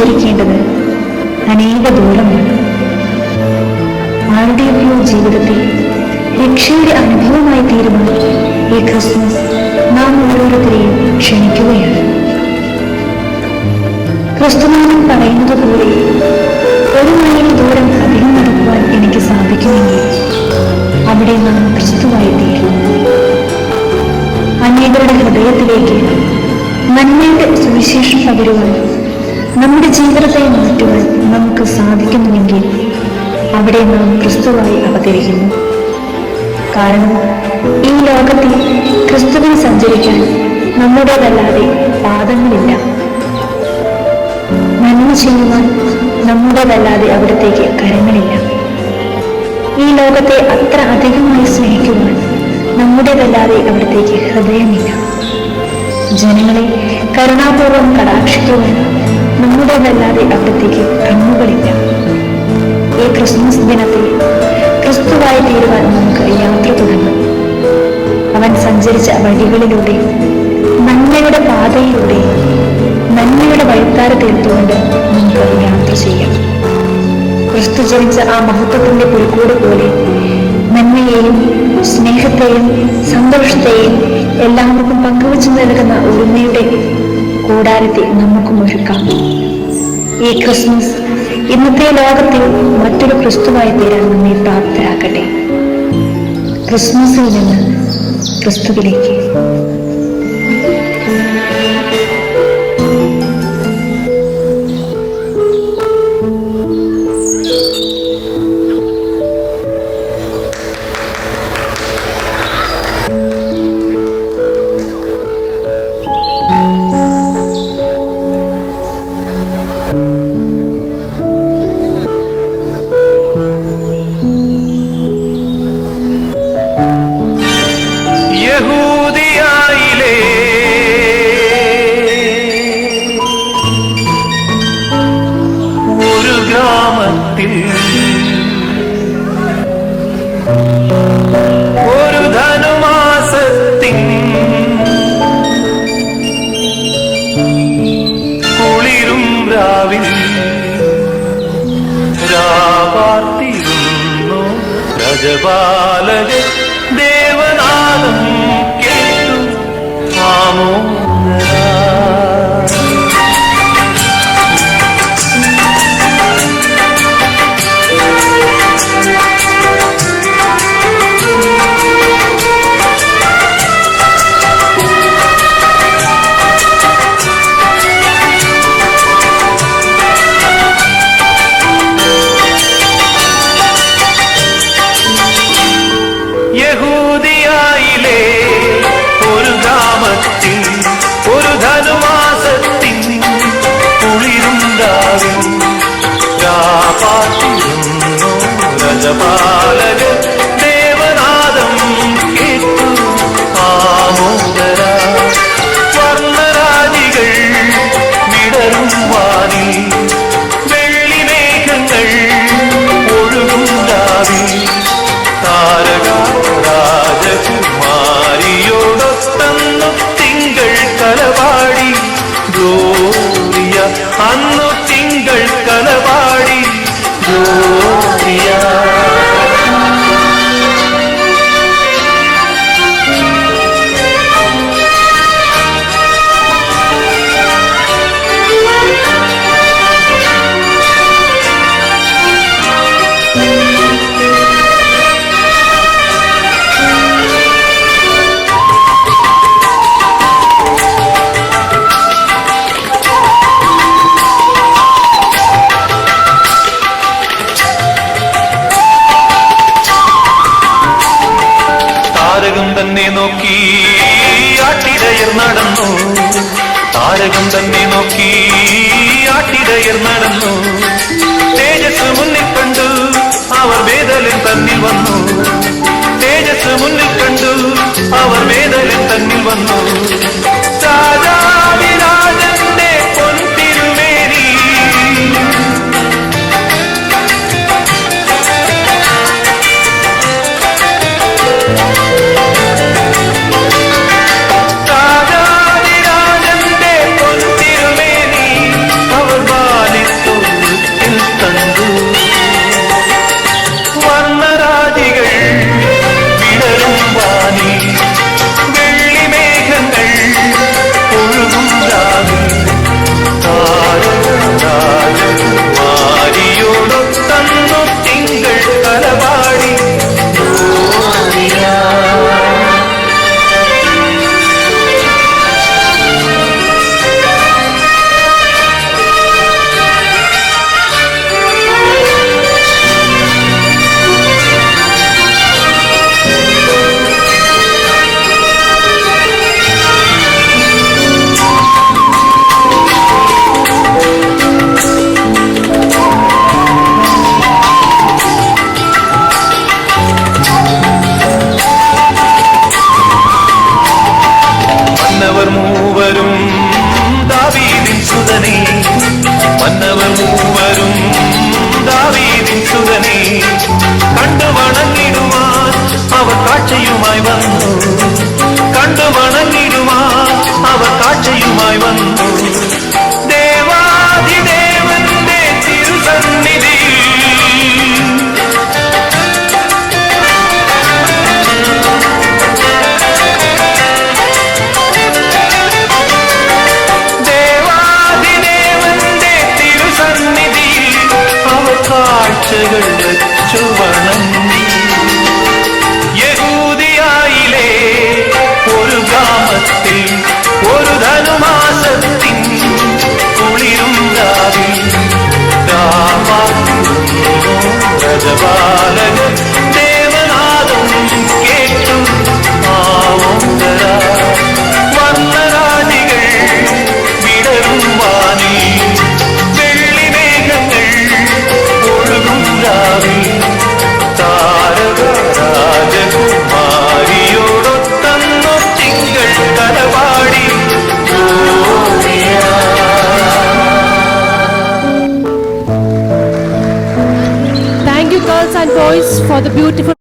സഞ്ചരിക്കേണ്ടത് അനേക ദൂരമാണ്. ആരുടെയൊക്കെയോ ജീവിതത്തിൽ രക്ഷയുടെ അനുഭവമായി തീരുന്ന ഈ ക്രിസ്മസ് നാം ഓരോരുത്തരെയും ക്ഷണിക്കുകയാണ്. ക്രിസ്തുനാമൻ പറയുന്നത് പോലെ ഒരു മൈൽ ദൂരം അധികം നടക്കുവാൻ എനിക്ക് സാധിക്കുമെങ്കിൽ അവിടെ നാം ക്രിസ്തുവായി തീരും അനേകരുടെ ഹൃദയത്തിലേക്ക് നന്മയുടെ സുവിശേഷം പകരുവാൻ നമ്മുടെ ജീവിതത്തെ മാറ്റുവാൻ നമുക്ക് സാധിക്കുന്നുവെങ്കിൽ അവിടെ നാം ക്രിസ്തുവായി അവതരിക്കുന്നു. കാരണം ഈ ലോകത്തിൽ ക്രിസ്തുവിൽ സഞ്ചരിക്കാൻ നമ്മുടേതല്ലാതെ പാദങ്ങളില്ല. നന്മ ചെയ്യുവാൻ നമ്മുടേതല്ലാതെ അവിടത്തേക്ക് കരങ്ങളില്ല. ഈ ലോകത്തെ അത്ര അധികമായി സ്നേഹിക്കുവാൻ നമ്മുടേതല്ലാതെ അവിടത്തേക്ക് ഹൃദയമില്ല. ജനങ്ങളെ കരുണാപൂർവം കടാക്ഷിക്കുവാൻ നമ്മുടേതല്ലാതെ അവിടത്തേക്ക് കണ്ണുകളില്ല. ഈ ക്രിസ്മസ് ദിനത്തിൽ ക്രിസ്തുവായി തീരുവാൻ നമുക്ക് യാത്ര തുടങ്ങാം. അവൻ സഞ്ചരിച്ച വഴികളിലൂടെ നന്മയുടെ പാതയിലൂടെ നന്മയുടെ വഴിത്താര തീർത്തുകൊണ്ട് നമുക്ക് യാത്ര ചെയ്യാം. ക്രിസ്തു ജനിച്ച ആ മഹത്വത്തിന്റെ പുൽക്കൂട് പോലെ നന്മയെയും സ്നേഹത്തെയും സന്തോഷത്തെയും എല്ലാവർക്കും പങ്കുവച്ചു നൽകുന്ന ഒരുമയുടെ കൂടാരത്തെ നമുക്കും ഒരുക്കാം. ഈ ക്രിസ്മസ് ഇന്നത്തെ ലോകത്തിൽ മറ്റൊരു ക്രിസ്തുവായി തീരാൻ നമ്മെ പ്രാപ്തരാക്കട്ടെ. ക്രിസ്മസിൽ നിന്ന് ക്രിസ്തുവിലേക്ക് കുളിരും രാവിൽ രാപാർത്തിരുന്നു രജപാലക ദേവനാദം കേട്ടു. ആമോദരാ Anna നോക്കി ആട്ടിടയർ നടന്നു തേജസ് മുന്നിൽ കണ്ടു അവർ വേദലിൽ തന്നിൽ വന്നു തേജസ് മുന്നിൽ കണ്ടു അവർ വേദലിൽ തന്നിൽ വന്നു 一个人 voice for the beautiful